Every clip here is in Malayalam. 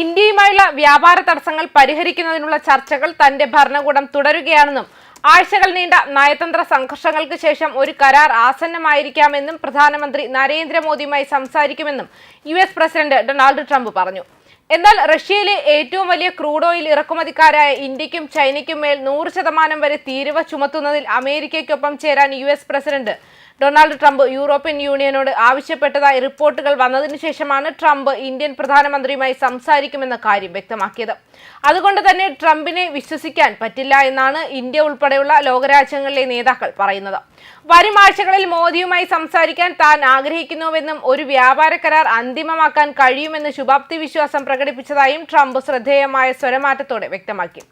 ഇന്ത്യയുമായുള്ള വ്യാപാര തടസ്സങ്ങൾ പരിഹരിക്കുന്നതിനുള്ള ചർച്ചകൾ തന്റെ ഭരണകൂടം തുടരുകയാണെന്നും ആഴ്ചകൾ നീണ്ട നയതന്ത്ര സംഘർഷങ്ങൾക്ക് ശേഷം ഒരു കരാർ ആസന്നമായിരിക്കാമെന്നും പ്രധാനമന്ത്രി നരേന്ദ്രമോദിയുമായി സംസാരിക്കുമെന്നും U S president Donald Trump പറഞ്ഞു. എന്നാൽ റഷ്യയിലെ ഏറ്റവും വലിയ ക്രൂഡ് ഓയിൽ ഇറക്കുമതിക്കാരായ ഇന്ത്യക്കും ചൈനയ്ക്കും മേൽ നൂറ് ശതമാനം വരെ തീരുവ ചുമത്തുന്നതിൽ അമേരിക്കയ്ക്കൊപ്പം ചേരാൻ U president Donald Trump European യൂണിയനോട് ആവശ്യപ്പെട്ടതായി റിപ്പോർട്ടുകൾ വന്നതിനു ശേഷമാണ് ട്രംപ് ഇന്ത്യൻ പ്രധാനമന്ത്രിയുമായി സംസാരിക്കുമെന്ന കാര്യം വ്യക്തമാക്കിയത്. അതുകൊണ്ട് തന്നെ ട്രംപിനെ വിശ്വസിക്കാൻ പറ്റില്ല എന്നാണ് ഇന്ത്യ ഉൾപ്പെടെയുള്ള ലോകരാജ്യങ്ങളിലെ നേതാക്കൾ പറയുന്നത്. വരും ആഴ്ചകളിൽ മോദിയുമായി സംസാരിക്കാൻ താൻ ആഗ്രഹിക്കുന്നുവെന്നും ഒരു വ്യാപാര കരാർ അന്തിമമാക്കാൻ കഴിയുമെന്ന് ശുഭാപ്തി വിശ്വാസം പ്രകടിപ്പിച്ചതായും ട്രംപ് ശ്രദ്ധേയമായ സ്വരമാറ്റത്തോടെ വ്യക്തമാക്കി.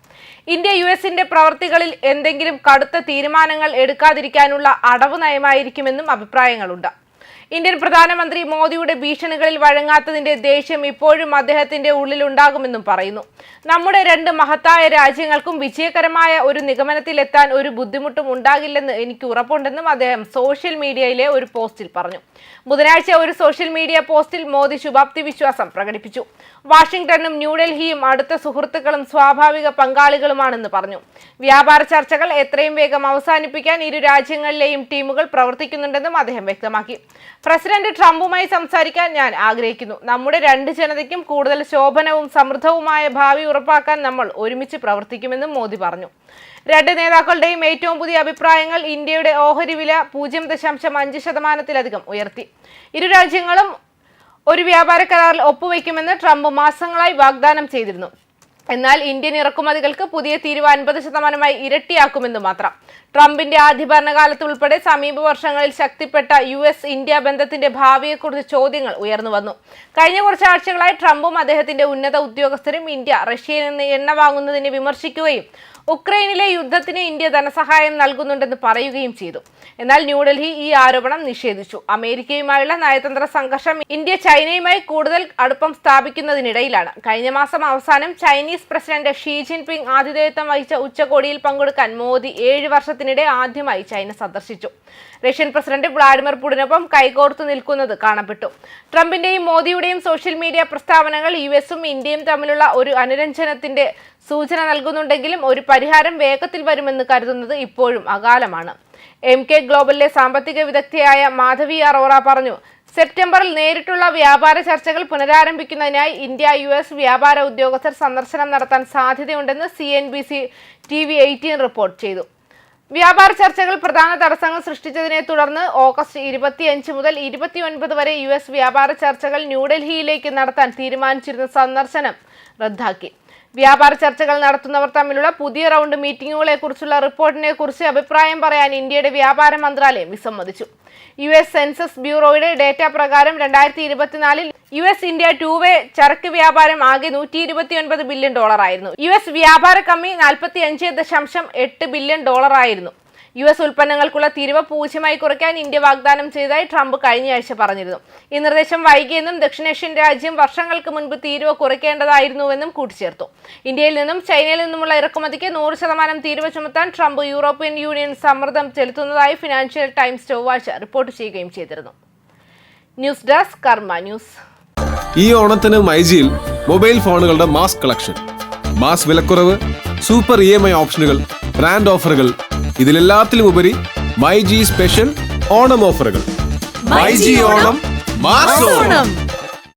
ഇന്ത്യ യു എസിന്റെ പ്രവർത്തികളിൽ എന്തെങ്കിലും കടുത്ത തീരുമാനങ്ങൾ എടുക്കാതിരിക്കാനുള്ള അടവ് നയമായിരിക്കുമെന്നും അഭിപ്രായങ്ങളുണ്ട് ഇന്ത്യൻ പ്രധാനമന്ത്രി മോദിയുടെ ഭീഷണികളിൽ വഴങ്ങാത്തതിന്റെ ദേഷ്യം ഇപ്പോഴും അദ്ദേഹത്തിന്റെ ഉള്ളിലുണ്ടാകുമെന്നും പറയുന്നു. നമ്മുടെ രണ്ട് മഹത്തായ രാജ്യങ്ങൾക്കും വിജയകരമായ ഒരു നിഗമനത്തിലെത്താൻ ഒരു ബുദ്ധിമുട്ടും ഉണ്ടാകില്ലെന്ന് എനിക്ക് ഉറപ്പുണ്ടെന്നും അദ്ദേഹം സോഷ്യൽ മീഡിയയിലെ ഒരു പോസ്റ്റിൽ പറഞ്ഞു. ബുധനാഴ്ച ഒരു സോഷ്യൽ മീഡിയ പോസ്റ്റിൽ മോദി ശുഭാപ്തി വിശ്വാസം പ്രകടിപ്പിച്ചു. വാഷിംഗ്ടണും ന്യൂഡൽഹിയും അടുത്ത സുഹൃത്തുക്കളും സ്വാഭാവിക പങ്കാളികളുമാണെന്ന് പറഞ്ഞു. വ്യാപാര ചർച്ചകൾ എത്രയും വേഗം അവസാനിപ്പിക്കാൻ ഇരു രാജ്യങ്ങളിലെയും ടീമുകൾ പ്രവർത്തിക്കുന്നുണ്ടെന്നും അദ്ദേഹം വ്യക്തമാക്കി. പ്രസിഡന്റ് ട്രംപുമായി സംസാരിക്കാൻ ഞാൻ ആഗ്രഹിക്കുന്നു. നമ്മുടെ രണ്ട് ജനതയ്ക്കും കൂടുതൽ ശോഭനവും സമൃദ്ധവുമായ ഭാവി ഉറപ്പാക്കാൻ നമ്മൾ ഒരുമിച്ച് പ്രവർത്തിക്കുമെന്നും മോദി പറഞ്ഞു. രണ്ട് നേതാക്കളുടെയും ഏറ്റവും പുതിയ അഭിപ്രായങ്ങൾ ഇന്ത്യയുടെ ഓഹരി വില പൂജ്യം ദശാംശം അഞ്ച് ശതമാനത്തിലധികം ഉയർത്തി. ഇരു രാജ്യങ്ങളും ഒരു വ്യാപാര കരാറിൽ ഒപ്പുവെക്കുമെന്ന് ട്രംപ് മാസങ്ങളായി വാഗ്ദാനം ചെയ്തിരുന്നു. എന്നാൽ ഇന്ത്യൻ ഇറക്കുമതികൾക്ക് പുതിയ തീരുവ അൻപത് ശതമാനമായി ഇരട്ടിയാക്കുമെന്ന് മാത്രം. ട്രംപിന്റെ ആദ്യ ഭരണകാലത്ത് ഉൾപ്പെടെ സമീപ വർഷങ്ങളിൽ ശക്തിപ്പെട്ട യു എസ് ഇന്ത്യ ബന്ധത്തിന്റെ ഭാവിയെക്കുറിച്ച് ചോദ്യങ്ങൾ ഉയർന്നു വന്നു. കഴിഞ്ഞ കുറച്ച് ആഴ്ചകളായി ട്രംപും അദ്ദേഹത്തിന്റെ ഉന്നത ഉദ്യോഗസ്ഥരും ഇന്ത്യ റഷ്യയിൽ നിന്ന് എണ്ണ വാങ്ങുന്നതിനെ വിമർശിക്കുകയും ഉക്രൈനിലെ യുദ്ധത്തിന് ഇന്ത്യ ധനസഹായം നൽകുന്നുണ്ടെന്ന് പറയുകയും ചെയ്തു. എന്നാൽ ന്യൂഡൽഹി ഈ ആരോപണം നിഷേധിച്ചു. അമേരിക്കയുമായുള്ള നയതന്ത്ര സംഘർഷം ഇന്ത്യ ചൈനയുമായി കൂടുതൽ അടുപ്പം സ്ഥാപിക്കുന്നതിനിടയിലാണ്. കഴിഞ്ഞ മാസം അവസാനം ചൈനീസ് പ്രസിഡന്റ് ഷീ ജിൻപിങ് ആതിഥേയത്വം വഹിച്ച ഉച്ചകോടിയിൽ പങ്കെടുക്കാൻ മോദി ഏഴ് വർഷത്തിനിടെ ആദ്യമായി ചൈന സന്ദർശിച്ചു. റഷ്യൻ പ്രസിഡന്റ് വ്ളാഡിമിർ പുടിനൊപ്പം കൈകോർത്തു നിൽക്കുന്നത് കാണപ്പെട്ടു. ട്രംപിന്റെയും മോദിയുടെയും സോഷ്യൽ മീഡിയ പ്രസ്താവനകൾ യു എസും ഇന്ത്യയും തമ്മിലുള്ള ഒരു അനുരഞ്ജനത്തിന്റെ സൂചന നൽകുന്നുണ്ടെങ്കിലും ഒരു പരിഹാരം വേഗത്തിൽ വരുമെന്ന് കരുതുന്നത് ഇപ്പോഴും അകാലമാണ്. എം കെ ഗ്ലോബലിലെ സാമ്പത്തിക വിദഗ്ധയായ മാധവി അറോറ പറഞ്ഞു സെപ്റ്റംബറിൽ നേരിട്ടുള്ള വ്യാപാര ചർച്ചകൾ പുനരാരംഭിക്കുന്നതിനായി ഇന്ത്യ യു എസ് വ്യാപാര ഉദ്യോഗസ്ഥർ സന്ദർശനം നടത്താൻ സാധ്യതയുണ്ടെന്ന് C N B C T V eighteen report ചെയ്തു. വ്യാപാര ചർച്ചകൾ പ്രധാന തടസ്സങ്ങൾ സൃഷ്ടിച്ചതിനെ തുടർന്ന് ഓഗസ്റ്റ് ഇരുപത്തിയഞ്ച് മുതൽ ഇരുപത്തിയൊൻപത് വരെ യു എസ് വ്യാപാര ചർച്ചകൾ ന്യൂഡൽഹിയിലേക്ക് നടത്താൻ തീരുമാനിച്ചിരുന്ന സന്ദർശനം റദ്ദാക്കി. വ്യാപാര ചർച്ചകൾ നടത്തുന്നവർ തമ്മിലുള്ള പുതിയ റൗണ്ട് മീറ്റിംഗുകളെ കുറിച്ചുള്ള റിപ്പോർട്ടിനെ കുറിച്ച് അഭിപ്രായം പറയാൻ ഇന്ത്യയുടെ വ്യാപാര മന്ത്രാലയം വിസമ്മതിച്ചു. യു എസ് സെൻസസ് ബ്യൂറോയുടെ ഡേറ്റ പ്രകാരം രണ്ടായിരത്തി ഇരുപത്തിനാലിൽ U S India two way ചരക്ക് വ്യാപാരം ആകെ നൂറ്റി ഇരുപത്തിയൊൻപത് ബില്യൺ ഡോളറായിരുന്നു. യു എസ് വ്യാപാര കമ്മി നാൽപ്പത്തി അഞ്ച് ദശാംശം എട്ട് ബില്യൺ ഡോളറായിരുന്നു. യു എസ് ഉൽപ്പന്നങ്ങൾക്കുള്ള തിരുവ പൂജ്യമായി കുറയ്ക്കാൻ ഇന്ത്യ വാഗ്ദാനം ചെയ്തതായി ട്രംപ് കഴിഞ്ഞയാഴ്ച പറഞ്ഞിരുന്നു. ഈ നിർദ്ദേശം വൈകിയെന്നും ദക്ഷിണേഷ്യൻ രാജ്യം വർഷങ്ങൾക്ക് മുൻപ് തീരുവ കുറയ്ക്കേണ്ടതായിരുന്നുവെന്നും കൂട്ടിച്ചേർത്തു. ഇന്ത്യയിൽ നിന്നും ചൈനയിൽ നിന്നുമുള്ള ഇറക്കുമതിക്ക് നൂറ് ശതമാനം തീരുവ ചുമത്താൻ ട്രംപ് യൂറോപ്യൻ യൂണിയൻ സമ്മർദ്ദം ചെലുത്തുന്നതായി ഫിനാൻഷ്യൽ ടൈംസ് ചൊവ്വാഴ്ച റിപ്പോർട്ട് ചെയ്യുകയും ചെയ്തിരുന്നു. News desk Karma news. ഈ ഓണത്തിന് മൈജിയിൽ മൊബൈൽ ഫോണുകളുടെ മാസ് കളക്ഷൻ മാസ് വിലക്കുറവ് സൂപ്പർ ഇ എം ഐ ഓപ്ഷനുകൾ ബ്രാൻഡ് ഓഫറുകൾ ഇതിലെല്ലാത്തിലും ഉപരി മൈജി സ്പെഷ്യൽ ഓണം ഓഫറുകൾ. MyG Onam mass Onam.